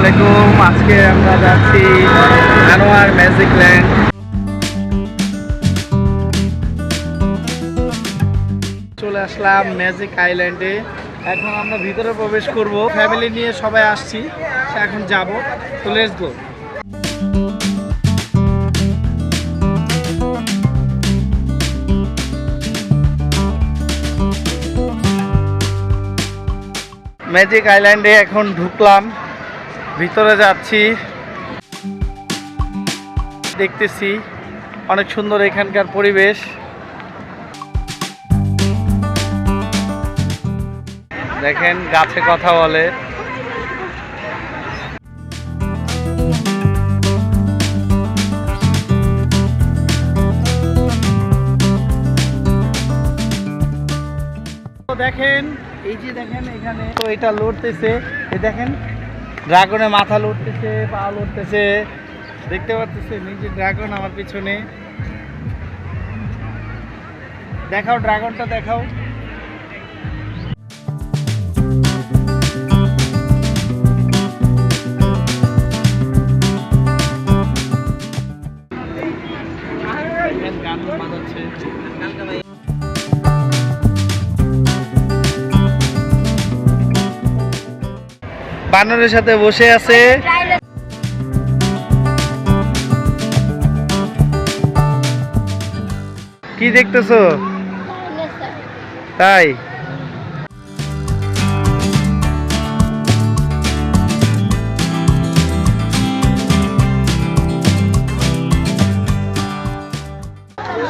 আলাইকুম, আজকে আমরা যাচ্ছি আনোয়ার ম্যাজিক ল্যান্ড। চলে আসলাম ম্যাজিক আইল্যান্ডে। এখন আমরা ভিতরে প্রবেশ করব। ফ্যামিলি নিয়ে সবাই আসছি। এখন যাব। তো লেটস গো ম্যাজিক আইল্যান্ডে এখন ঢুকলাম। ভিতরে যাচ্ছি। দেখতেছি অনেক সুন্দর এখানকার পরিবেশ। দেখেন গাছে কথা বলে। দেখেন, এই যে দেখেন এখানে, তো এটা লড়তেছে। দেখেন ড্রাগনের মাথা লড়তেছে পা লড়তেছে দেখতে পাচ্ছে নিজে ড্রাগন আমার পিছনে। দেখাও ড্রাগনটা দেখাও। বানরের সাথে বসে আছে। কি দেখতেছো? তাই?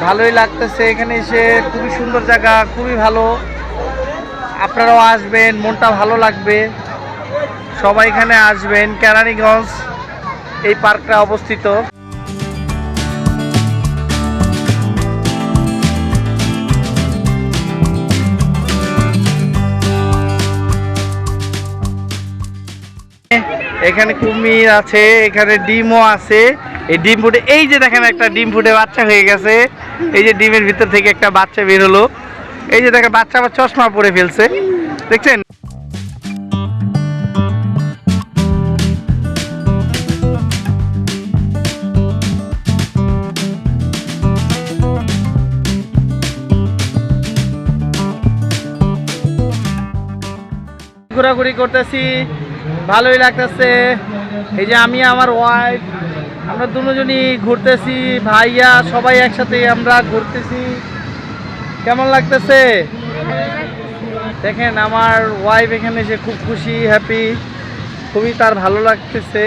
ভালোই লাগতেছে এখানে এসে, খুবই সুন্দর জায়গা, খুবই ভালো। আপনারাও আসবেন, মনটা ভালো লাগবে। সবাই এখানে আসবেন। কেরানীগঞ্জ, এই পার্কটা অবস্থিত। এখানে কুমির আছে, এখানে ডিমও আছে। এই ডিম ফুটে, এই যে দেখেন একটা ডিম ফুটে বাচ্চা হয়ে গেছে। এই যে ডিমের ভিতর থেকে একটা বাচ্চা বের হলো। এই যে দেখেন, বাচ্চা আবার চশমা পরে ফেলছে। দেখছেন? ঘোরাঘুরি করতেছি, ভালোই লাগতেছে। এই যে আমি, আমার ওয়াইফ আমরা দুজনই ঘুরতেছি, ভাইয়া সবাই একসাথে আমরা ঘুরতেছি। কেমন লাগতেছে? দেখেন, আমার ওয়াইফ এখানে এসে খুব খুশি হ্যাপি খুবই তার ভালো লাগতেছে।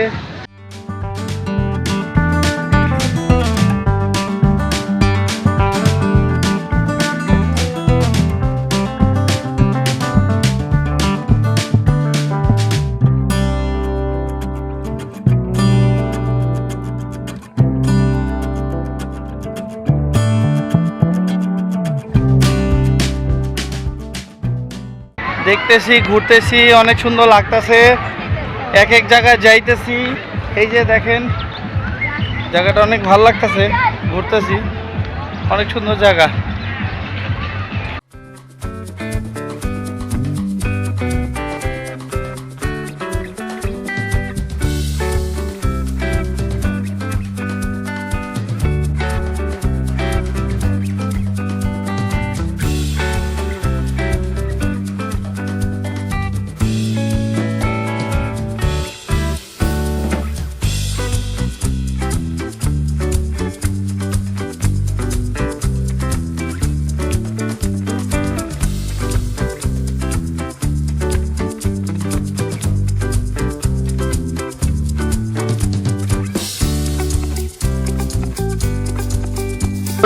দেখতেছি, ঘুরতেছি, অনেক সুন্দর লাগতেছে। এক এক জায়গায় যাইতেছি। এই যে দেখেন, জায়গাটা অনেক ভালো লাগতেছে, ঘুরতেছি। অনেক সুন্দর জায়গা।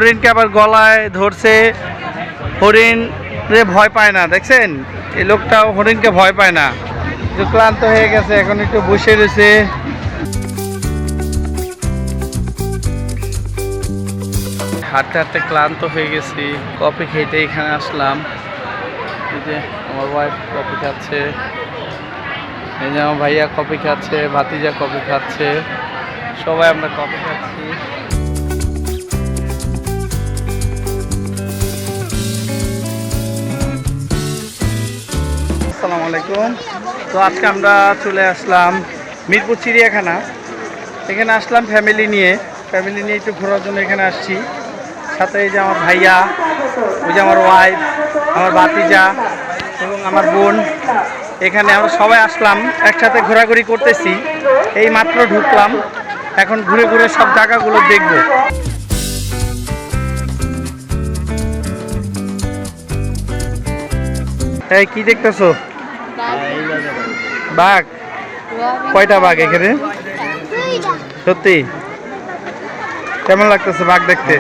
হরিণকে আবার গলায় ধরছে। হরিণ রে ভয় পায় না, দেখছেন? এই লোকটাও হরিণকে ভয় পায় না। ক্লান্ত হয়ে গেছে, এখন একটু বসে রয়েছে। হাঁটতে হাঁটতে ক্লান্ত হয়ে গেছি, কফি খেতে এখানে আসলাম। এই যে আমার ওয়াইফ কফি খাচ্ছে। এই যে আমার ভাইয়া কফি খাচ্ছে, ভাতিজা কফি খাচ্ছে। সবাই আমরা কফি খাচ্ছি। আসসালামু আলাইকুম। তো আজকে আমরা চলে আসলাম মিরপুর চিড়িয়াখানা। এখানে আসলাম ফ্যামিলি নিয়ে। ফ্যামিলি নিয়ে একটু ঘোরার জন্য এখানে আসছি। সাথে এই যে আমার ভাইয়া, ওই যে আমার ওয়াইফ আমার বাতিজা এবং আমার বোন। এখানে আমরা সবাই আসলাম, একসাথে ঘোরাঘুরি করতেছি। এই মাত্র ঢুকলাম। এখন ঘুরে ঘুরে সব জায়গাগুলো দেখব। এই কি দেখতেছো? বাঘ? কয়টা বাঘ এখানে? সত্যি? কেমন লাগতেছে বাঘ দেখতে?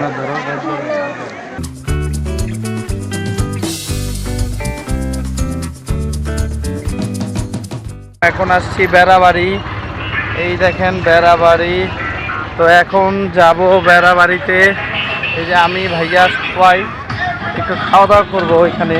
এখন আসছি বেড়াবাড়ি। এই দেখেন বেড়াবাড়ি। তো এখন যাব বেড়াবাড়িতে। এই যে আমি, ভাইয়া, সবাই একটু খাওয়া দাওয়া করব ওইখানে।